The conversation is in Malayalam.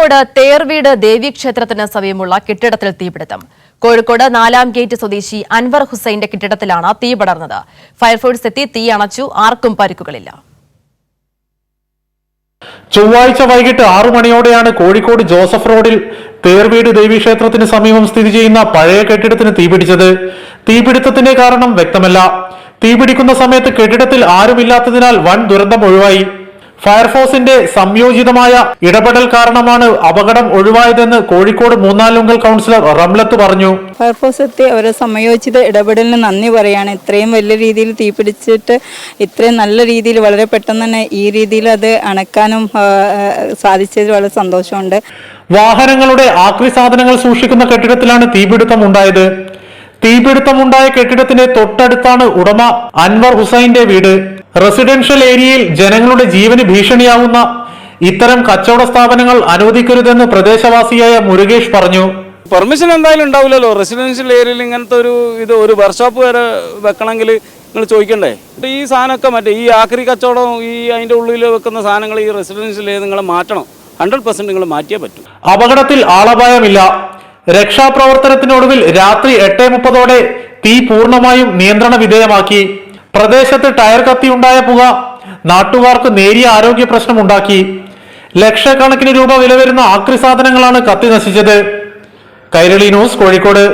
കോഴിക്കോട് തേർവീട് ദേവീക്ഷേത്രത്തിന് സമീപമുള്ള കെട്ടിടത്തിൽ തീപിടുത്തം. കോഴിക്കോട് നാലാം ഗേറ്റ് സ്വദേശി അൻവർ ഹുസൈന്റെ കെട്ടിടത്തിലാണ് തീ പടർന്നത്. ഫയർഫോഴ്സ് എത്തി തീ അണച്ചു ആർക്കും പരിക്കുകളില്ല. ചൊവ്വാഴ്ച വൈകിട്ട് ആറു മണിയോടെയാണ് കോഴിക്കോട് ജോസഫ് റോഡിൽ തേർവീട് ദേവീക്ഷേത്രത്തിന് സമീപം സ്ഥിതി ചെയ്യുന്ന പഴയ കെട്ടിടത്തിന് തീപിടിച്ചത് തീപിടുത്തത്തിന്റെ കാരണം വ്യക്തമല്ല. തീപിടിക്കുന്ന സമയത്ത് കെട്ടിടത്തിൽ ആരുമില്ലാത്തതിനാൽ വൻ ദുരന്തം ഒഴിവായി. ഫയർഫോഴ്സിന്റെ സംയോജിതമായ ഇടപെടൽ കാരണമാണ് അപകടം ഒഴിവായതെന്ന് കോഴിക്കോട് മൂന്നാലുങ്കൽ കൗൺസിലർ റംലത്ത് പറഞ്ഞു. ഫയർഫോഴ്സ് എത്തി അവരെ സമയോചിത ഇടപെടലിന് നന്ദി പറയാണ്. ഇത്രയും വലിയ രീതിയിൽ തീപിടിച്ചിട്ട് ഇത്രയും നല്ല രീതിയിൽ വളരെ പെട്ടെന്ന് തന്നെ ഈ രീതിയിൽ അത് അണക്കാനും സാധിച്ചതിൽ വളരെ സന്തോഷമുണ്ട്. വാഹനങ്ങളുടെ ആക്രി സാധനങ്ങൾ സൂക്ഷിക്കുന്ന കെട്ടിടത്തിലാണ് തീപിടുത്തം ഉണ്ടായത് തീപിടുത്തമുണ്ടായ കെട്ടിടത്തിന്റെ തൊട്ടടുത്താണ് ഉടമ അൻവർ ഹുസൈന്റെ വീട്. റെസിഡൻഷ്യൽ ഏരിയയിൽ ജനങ്ങളുടെ ജീവന് ഭീഷണിയാവുന്ന ഇത്തരം കച്ചവട സ്ഥാപനങ്ങൾ അനുവദിക്കരുതെന്ന് പ്രദേശവാസിയായ മുരുകേഷ് പറഞ്ഞു. പെർമിഷൻ എന്തായാലും ഉണ്ടാവില്ലല്ലോ. റെസിഡൻഷ്യൽ ഏരിയയിൽ ഇങ്ങനത്തെ ഒരു ഇത് ഒരു വർക്ക്ഷോപ്പ് വരെ വെക്കണമെങ്കിൽ നിങ്ങൾ ചോദിക്കണ്ടേ? ഈ സാധനമൊക്കെ മറ്റേ ഈ ആക്രി കച്ചവടം ഈ അതിന്റെ ഉള്ളിൽ വെക്കുന്ന സാധനങ്ങൾ ഈ റെസിഡൻഷ്യൽ ഏരിയ നിങ്ങൾ മാറ്റണം. ഹൺഡ്രഡ് പെർസെന്റ് നിങ്ങൾ മാറ്റിയേ പറ്റൂ. അപകടത്തിൽ ആളപായമില്ല. രക്ഷാപ്രവർത്തനത്തിനൊടുവിൽ രാത്രി എട്ട് മുപ്പതോടെ തീ പൂർണമായും നിയന്ത്രണ വിധേയമാക്കി. പ്രദേശത്ത് ടയർ കത്തിയുണ്ടായ പുക നാട്ടുകാർക്ക് നേരിയ ആരോഗ്യ പ്രശ്നമുണ്ടാക്കി ലക്ഷക്കണക്കിന് രൂപ വില വരുന്ന ആക്രി സാധനങ്ങളാണ് കത്തി നശിച്ചത്. കൈരളി ന്യൂസ് കോഴിക്കോട്.